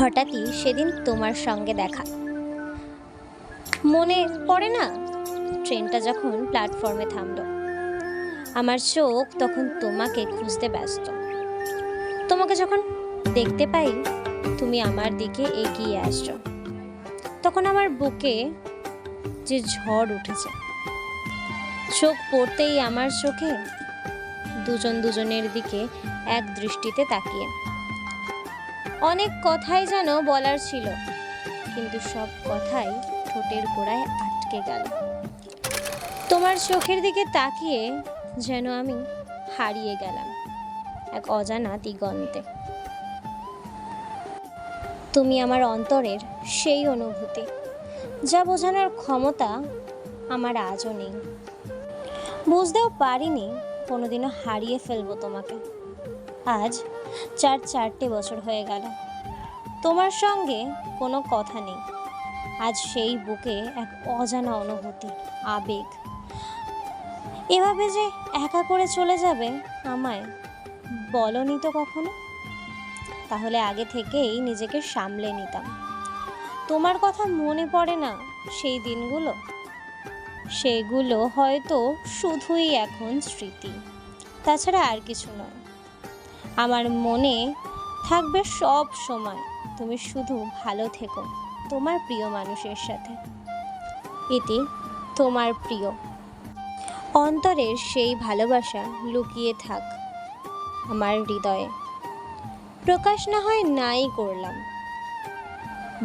হঠাৎই সেদিন তোমার সঙ্গে দেখা। মনে পড়ে না? ট্রেনটা যখন প্ল্যাটফর্মে থামল, আমার চোখ তখন তোমাকে খুঁজতে ব্যস্ত। তোমাকে যখন দেখতে পাই, তুমি আমার দিকে এগিয়ে আসছো। তখন আমার বুকে যে ঝড় উঠেছে, চোখ পড়তেই আমার চোখে দুজন দুজনের দিকে এক দৃষ্টিতে তাকিয়ে। অনেক কথাই যেন বলার ছিল, কিন্তু সব কথাই ঠোঁটের গোড়ায় আটকে গেল। তোমার চোখের দিকে তাকিয়ে যেন আমি হারিয়ে গেলাম এক অজানা দিগন্তে। তুমি আমার অন্তরের সেই অনুভূতি, যা বোঝানোর ক্ষমতা আমার আজও নেই। বুঝতেও পারিনি, কোনোদিনও হারিয়ে ফেলব তোমাকে। আজ চার চারটে বছর হয়ে গেল। তোমার সঙ্গে কোনো কথা নেই। আজ সেই বুকে এক অজানা অনুভূতি, আবেগ। এভাবে যে একা করে চলে যাবে আমায় বলনি তো কখনো? তাহলে আগে থেকেই নিজেকে সামলে নিতাম। তোমার কথা মনে পড়ে না সেই দিনগুলো? সেগুলো হয়তো শুধুই এখন স্মৃতি। তাছাড়া আর কিছু নয়। আমার মনে থাকবে সব সময়। তুমি শুধু ভালো থেকো, তোমার প্রিয় মানুষের সাথে। এটি তোমার প্রিয়। অন্তরের সেই ভালোবাসা লুকিয়ে থাক আমার হৃদয়ে। প্রকাশ না হয় নাই করলাম।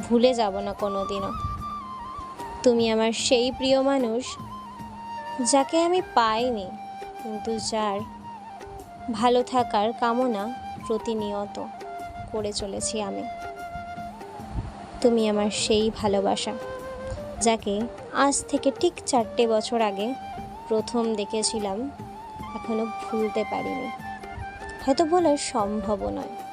ভুলে যাব না কোনো দিনও তুমি আমার সেই প্রিয় মানুষ, যাকে আমি পাইনি, কিন্তু যার ভালো থাকার কামনা প্রতিনিয়ত করে চলেছি আমি। তুমি আমার সেই ভালোবাসা, যাকে আজ থেকে ঠিক চারটে বছর আগে প্রথম দেখেছিলাম, এখনও ভুলতে পারিনি। হয়তো বলা সম্ভব নয়।